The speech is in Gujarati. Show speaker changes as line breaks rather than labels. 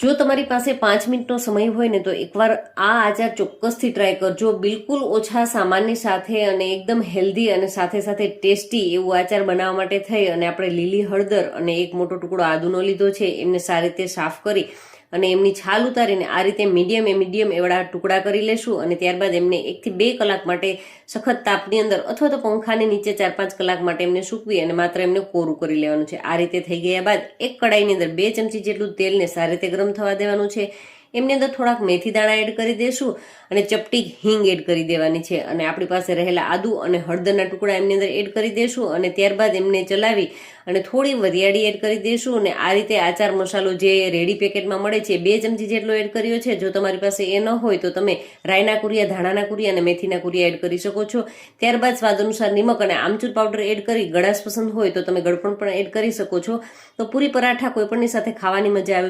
જો તમારી પાસે પાંચ મિનિટનો સમય હોય ને તો એકવાર આ આચાર ચોક્કસથી ટ્રાય કરજો. બિલકુલ ઓછા સામાનની સાથે અને એકદમ હેલ્ધી અને સાથે સાથે ટેસ્ટી એવું આચાર બનાવવા માટે થઈ અને આપણે લીલી હળદર અને એક મોટો ટુકડો આદુનો લીધો છે. એમને સારી રીતે સાફ કરી અને એમની છાલ ઉતારીને આ રીતે મીડિયમ એ મીડિયમ એવડા ટુકડા કરી લેશું અને ત્યારબાદ એમને એકથી બે કલાક માટે સખત તાપની અંદર અથવા તો પંખાની નીચે ચાર પાંચ કલાક માટે એમને સૂકવી અને માત્ર એમને કોરું કરી લેવાનું છે. આ રીતે થઈ ગયા બાદ એક કડાઈની અંદર બે ચમચી જેટલું તેલને સારી રીતે ગરમ થવા દેવાનું છે. એમની અંદર થોડાક મેથી દાણા એડ કરી દેશું અને ચપટી હિંગ એડ કરી દેવાની છે. અને આપણી પાસે રહેલા આદુ અને હળદરના ટુકડા એમની અંદર એડ કરી દેશું અને ત્યારબાદ એમને ચલાવી અને થોડી વરિયાળી એડ કરી દેશું. અને આ રીતે આચાર મસાલો જે રેડી પેકેટમાં મળે છે, બે ચમચી જેટલો એડ કર્યો છે. જો તમારી પાસે એ ન હોય તો તમે રાયના કુરિયા, ધાણાના કુરિયા અને મેથીના કુરિયા એડ કરી શકો છો. ત્યારબાદ સ્વાદ અનુસાર નિમક અને આમચૂર પાવડર એડ કરી ગળાશ પસંદ હોય તો તમે ગળપણ પણ એડ કરી શકો છો. તો પૂરી પરાઠા કોઈપણની સાથે ખાવાની મજા આવે